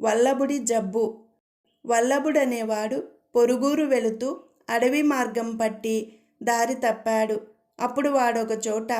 వల్లభుడి జబ్బు. వల్లభుడనేవాడు పొరుగురు వెళుతూ అడవి మార్గం పట్టి దారి తప్పాడు. అప్పుడు వాడొక చోట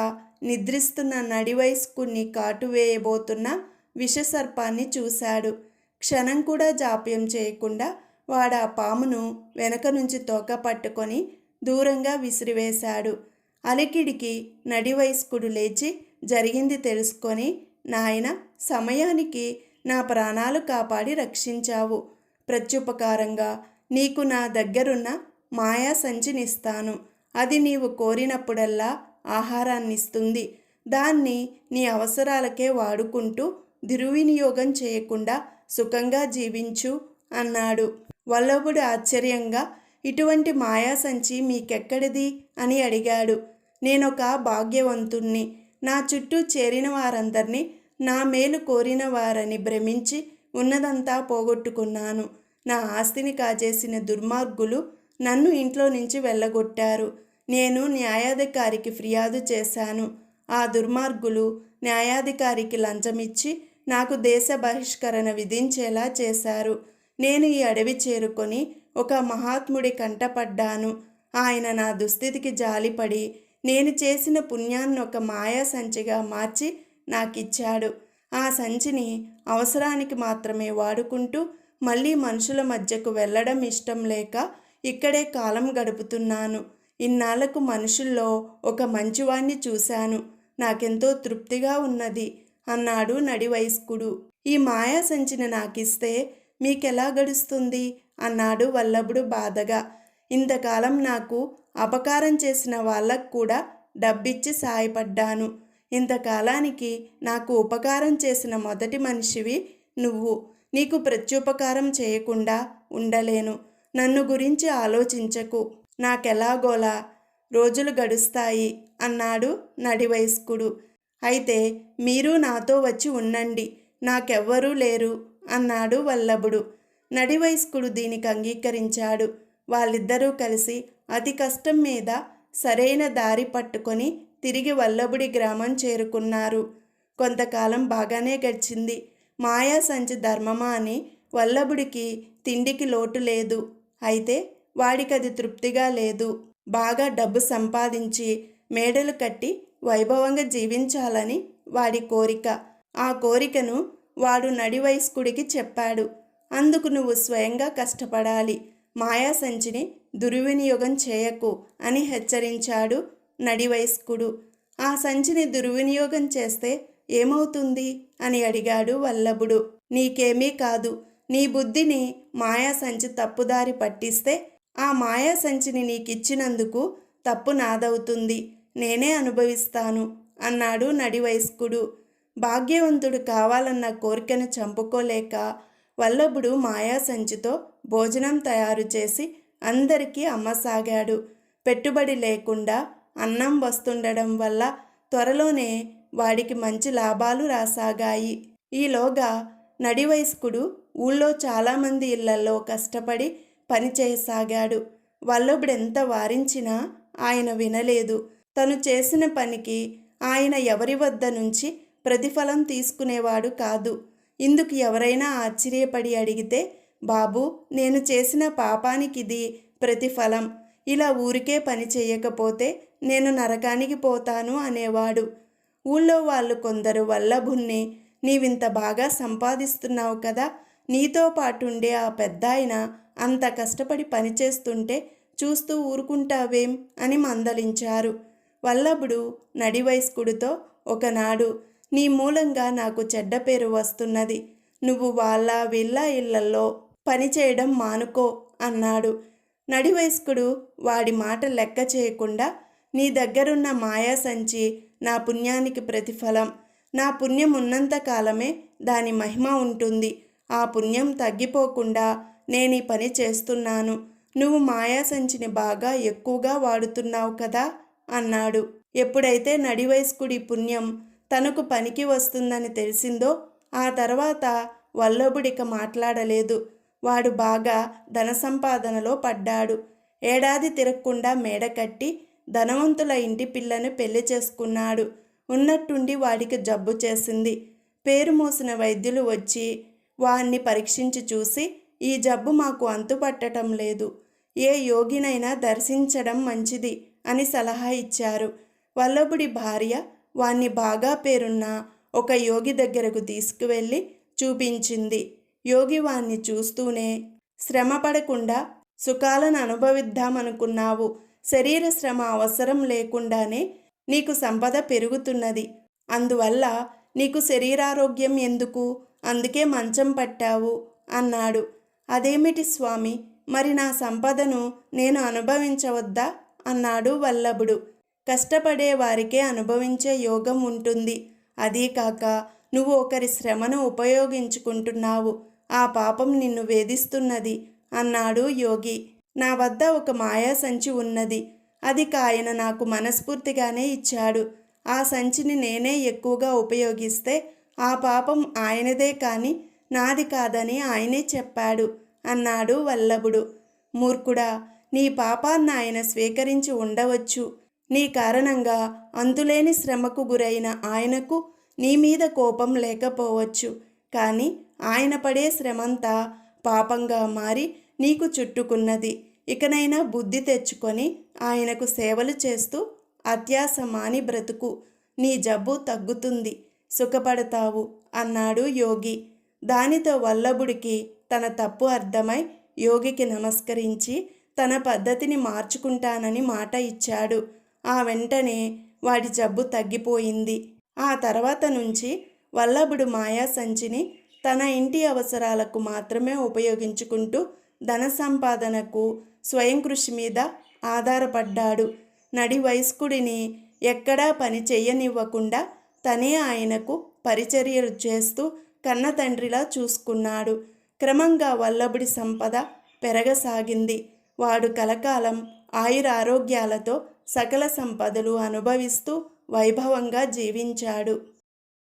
నిద్రిస్తున్న నడివయస్కుని కాటు వేయబోతున్న విషసర్పాన్ని చూశాడు. క్షణం కూడా జాప్యం చేయకుండా వాడు ఆ పామును వెనక నుంచి తోక పట్టుకొని దూరంగా విసిరివేశాడు. అలికిడికి నడివయస్కుడు లేచి జరిగింది తెలుసుకొని నాయన సమయానికి నా ప్రాణాలు కాపాడి రక్షించావు. ప్రత్యుపకారంగా నీకు నా దగ్గరున్న మాయా సంచినిస్తాను అది నీవు కోరినప్పుడల్లా ఆహారాన్నిస్తుంది. దాన్ని నీ అవసరాలకే వాడుకుంటూ దుర్వినియోగం చేయకుండా సుఖంగా జీవించు అన్నాడు. వల్లభుడు ఆశ్చర్యంగా ఇటువంటి మాయా సంచి మీకెక్కడిది? అని అడిగాడు. నేనొక భాగ్యవంతుణ్ణి. నా చుట్టూ చేరిన వారందరినీ నా మేలు కోరిన వారని భ్రమించి ఉన్నదంతా పోగొట్టుకున్నాను. నా ఆస్తిని కాజేసిన దుర్మార్గులు నన్ను ఇంట్లో నుంచి వెళ్ళగొట్టారు. నేను న్యాయాధికారికి ఫిర్యాదు చేశాను. ఆ దుర్మార్గులు న్యాయాధికారికి లంచమిచ్చి నాకు దేశ బహిష్కరణ విధించేలా చేశారు. నేను ఈ అడవి చేరుకొని ఒక మహాత్ముడి కంటపడ్డాను. ఆయన నా దుస్థితికి జాలిపడి నేను చేసిన పుణ్యాన్ని ఒక మాయా సంచిగా మార్చి నాకిచ్చాడు. ఆ సంచిని అవసరానికి మాత్రమే వాడుకుంటూ మళ్ళీ మనుషుల మధ్యకు వెళ్ళడం ఇష్టం లేక ఇక్కడే కాలం గడుపుతున్నాను. ఇన్నాళ్ళకు మనుషుల్లో ఒక మంచివాణ్ణి చూశాను. నాకెంతో తృప్తిగా ఉన్నది అన్నాడు నడివయస్కుడు. ఈ మాయా సంచిని నాకిస్తే మీకెలా గడుస్తుంది? అన్నాడు వల్లభుడు బాధగా. ఇంతకాలం నాకు అపకారం చేసిన వాళ్ళకు కూడా డబ్బిచ్చి సాయపడ్డాను. ఇంతకాలానికి నాకు ఉపకారం చేసిన మొదటి మనిషివి నువ్వు. నీకు ప్రత్యుపకారం చేయకుండా ఉండలేను. నన్ను గురించి ఆలోచించకు. నాకెలాగోలా? రోజులు గడుస్తాయి అన్నాడు నడివయస్కుడు. అయితే మీరు నాతో వచ్చి ఉండండి. నాకెవ్వరూ లేరు అన్నాడు వల్లభుడు. నడివయస్కుడు దీనికి అంగీకరించాడు. వాళ్ళిద్దరూ కలిసి అతి కష్టం మీద సరైన దారి పట్టుకొని తిరిగి వల్లభుడి గ్రామం చేరుకున్నారు. కొంతకాలం బాగానే గడిచింది. మాయా సంచి ధర్మమా అని వల్లభుడికి తిండికి లోటు లేదు. అయితే వాడికది తృప్తిగా లేదు. బాగా డబ్బు సంపాదించి మేడలు కట్టి వైభవంగా జీవించాలని వాడి కోరిక. ఆ కోరికను వాడు నడివయస్కుడికి చెప్పాడు. అందుకు నువ్వు స్వయంగా కష్టపడాలి. మాయా సంచిని దుర్వినియోగం చేయకు అని హెచ్చరించాడు నడివయస్కుడు. ఆ సంచిని దుర్వినియోగం చేస్తే ఏమవుతుంది? అని అడిగాడు వల్లభుడు. నీకేమీ కాదు. నీ బుద్ధిని మాయా సంచి తప్పుదారి పట్టిస్తే ఆ మాయా సంచిని నీకిచ్చినందుకు తప్పు నాదవుతుంది. నేనే అనుభవిస్తాను అన్నాడు నడివయస్కుడు. భాగ్యవంతుడు కావాలన్న కోరికను చంపుకోలేక వల్లభుడు మాయా సంచితో భోజనం తయారు చేసి అందరికీ అమ్మసాగాడు. పెట్టుబడి లేకుండా అన్నం వస్తుండడం వల్ల త్వరలోనే వాడికి మంచి లాభాలు రాసాగాయి. ఈలోగా నడివయస్కుడు ఊళ్ళో చాలామంది ఇళ్ళలో కష్టపడి పనిచేయసాగాడు వల్లభుడెంత వారించినా ఆయన వినలేదు. తను చేసిన పనికి ఆయన ఎవరి వద్ద నుంచి ప్రతిఫలం తీసుకునేవాడు కాదు. ఇందుకు ఎవరైనా ఆశ్చర్యపడి అడిగితే బాబు నేను చేసిన పాపానికి ఇది ప్రతిఫలం. ఇలా ఊరికే పని చేయకపోతే నేను నరకానికి పోతాను అనేవాడు. ఊళ్ళో వాళ్ళు కొందరు వల్లభుణ్ణి నీవింత బాగా సంపాదిస్తున్నావు కదా నీతో పాటుండే ఆ పెద్దాయన అంత కష్టపడి పనిచేస్తుంటే చూస్తూ ఊరుకుంటావేం? అని మందలించారు. వల్లభుడు నడివయస్కుడితో ఒకనాడు నీ మూలంగా నాకు చెడ్డ పేరు వస్తున్నది. నువ్వు వాళ్ళ వీళ్ళ ఇళ్ళలో పనిచేయడం మానుకో అన్నాడు. నడివయస్కుడు వాడి మాట లెక్క చేయకుండా నీ దగ్గరున్న మాయా సంచి నా పుణ్యానికి ప్రతిఫలం. నా పుణ్యం ఉన్నంత కాలమే దాని మహిమ ఉంటుంది. ఆ పుణ్యం తగ్గిపోకుండా నేను ఈ పని చేస్తున్నాను. నువ్వు మాయా సంచిని బాగా ఎక్కువగా వాడుతున్నావు కదా అన్నాడు. ఎప్పుడైతే నడివయస్కుడి పుణ్యం తనకు పనికి వస్తుందని తెలిసిందో ఆ తర్వాత వల్లభుడిక మాట్లాడలేదు. వాడు బాగా ధన సంపాదనలో పడ్డాడు. ఏడాది తిరగకుండా మేడ కట్టి ధనవంతుల ఇంటి పిల్లను పెళ్ళి చేసుకున్నాడు. ఉన్నట్టుండి వాడికి జబ్బు చేసింది. పేరు మోసిన వైద్యులు వచ్చి వాణ్ణి పరీక్షించి చూసి ఈ జబ్బు మాకు అంతుపట్టటం లేదు. ఏ యోగినైనా దర్శించడం మంచిది అని సలహా ఇచ్చారు. వల్లభుడి భార్య వాణ్ణి బాగా పేరున్న ఒక యోగి దగ్గరకు తీసుకువెళ్ళి చూపించింది. యోగి వాణ్ణి చూస్తూనే శ్రమ పడకుండా సుఖాలను అనుభవిద్దామనుకున్నావు. శరీర శ్రమ అవసరం లేకుండానే నీకు సంపద పెరుగుతున్నది. అందువల్ల నీకు శరీరారోగ్యం ఎందుకు? అందుకే మంచం పట్టావు అన్నాడు. అదేమిటి స్వామి? మరి నా సంపదను నేను అనుభవించవద్దా అన్నాడు వల్లభుడు. కష్టపడే వారికే అనుభవించే యోగం ఉంటుంది. అదీ కాక నువ్వు ఒకరి శ్రమను ఉపయోగించుకుంటున్నావు. ఆ పాపం నిన్ను వేధిస్తున్నది అన్నాడు యోగి. నా వద్ద ఒక మాయా సంచి ఉన్నది. అది కాయన నాకు మనస్ఫూర్తిగానే ఇచ్చాడు. ఆ సంచిని నేనే ఎక్కువగా ఉపయోగిస్తే ఆ పాపం ఆయనదే కాని నాది కాదని ఆయనే చెప్పాడు అన్నాడు వల్లభుడు. మూర్ఖుడా నీ పాపాన్ని ఆయన స్వీకరించి ఉండవచ్చు. నీ కారణంగా అంతులేని శ్రమకు గురైన ఆయనకు నీ మీద కోపం లేకపోవచ్చు. కానీ ఆయన పడే శ్రమంతా పాపంగా మారి నీకు చుట్టుకున్నది. ఇకనైనా బుద్ధి తెచ్చుకొని ఆయనకు సేవలు చేస్తూ అత్యాస మాని బ్రతుకు. నీ జబ్బు తగ్గుతుంది. సుఖపడతావు అన్నాడు యోగి. దానితో వల్లభుడికి తన తప్పు అర్థమై యోగికి నమస్కరించి తన పద్ధతిని మార్చుకుంటానని మాట ఇచ్చాడు. ఆ వెంటనే వాడి జబ్బు తగ్గిపోయింది. ఆ తర్వాత నుంచి వల్లభుడు మాయా సంచిని తన ఇంటి అవసరాలకు మాత్రమే ఉపయోగించుకుంటూ ధన సంపాదనకు స్వయం కృషి మీద ఆధారపడ్డాడు. నడి వయస్కుడిని ఎక్కడా పని చేయనివ్వకుండా తనే ఆయనకు పరిచర్యలు చేస్తూ కన్న తండ్రిలా చూసుకున్నాడు. క్రమంగా వల్లభుడి సంపద పెరగసాగింది. వాడు కలకాలం ఆయురారోగ్యాలతో సకల సంపదలు అనుభవిస్తూ వైభవంగా జీవించాడు.